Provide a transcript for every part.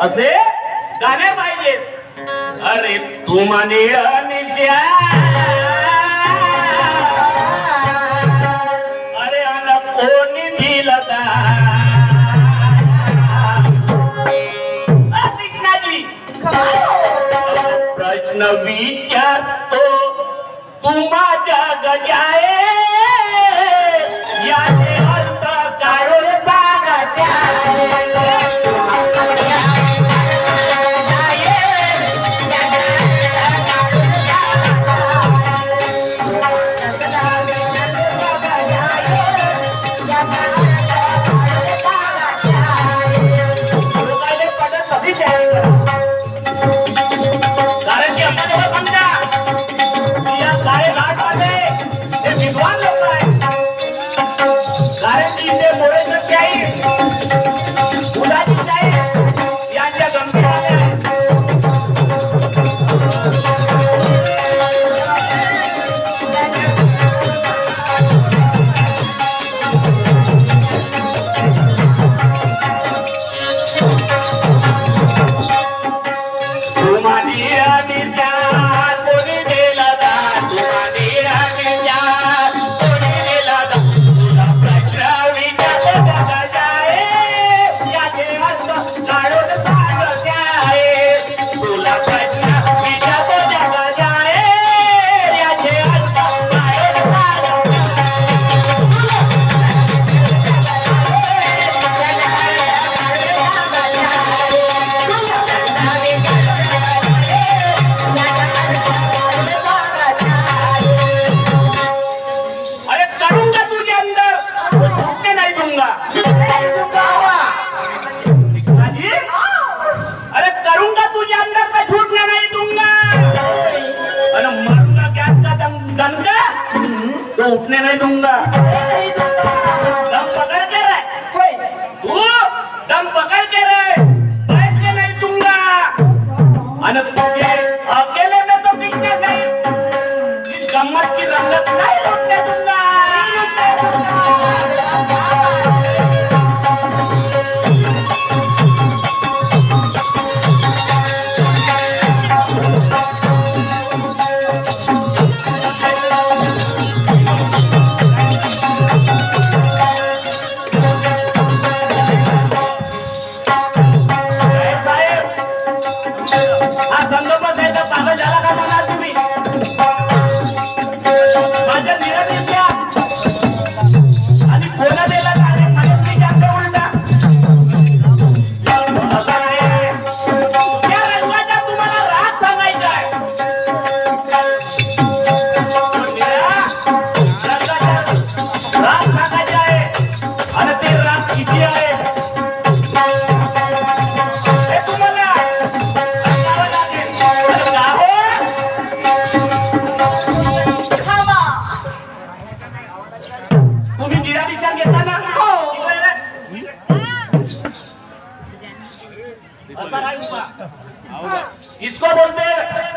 असे गाणे पाहिजे. अरे तू माने अरे आला कोणी दिला कृष्णाजी. प्रश्न विचार. उठने नहीं दूंगा दम पकड़ के रहे तू हो, दम पकड़ के रहे बैठने नहीं दूंगा अकेले में तो बिकते नहीं. इस गम्मत की रंगत नहीं.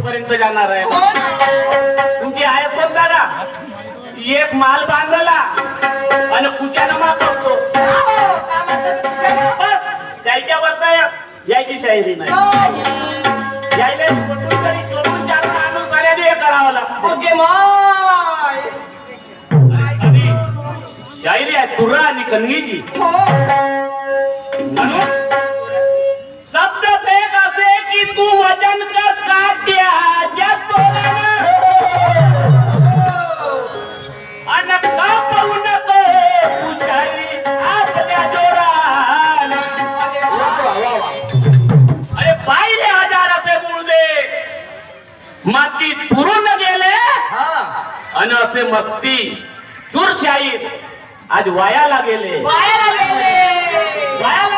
पोटपर्यंत जाणार आहे. तुमची आहे पण दादा एक माल बांधला आणि कुच्यानमा करतो बस त्याच्यावर यायची शायरी नाही. यायला कुठून तरी करून चार माणूस हे करावं लागतं. ओके शायरी आहे तुरा आणि कणगीची. म्हणून आणि असे मस्ती चूर शाहीर. आज वायाला गेले वायाला गेले म्हणून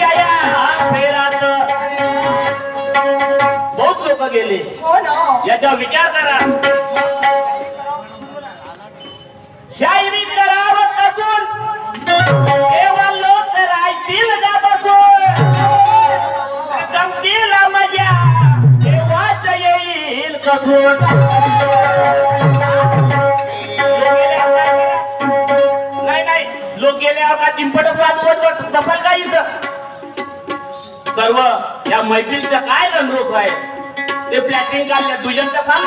हो बहुत लोक गेले याचा विचार करा शायरी करावं कसून केवळ लोक राहतील जात असून जमतील मजा तेव्हाच येईल कसून लोक गेल्यावर लोक गेल्यावर का चिंपटच वाजवत दफल का इथं? सर्व या मैत्रीचं काय रणरोस आहे? ते प्लॅटिंग काढल्या दुजनचं सांग.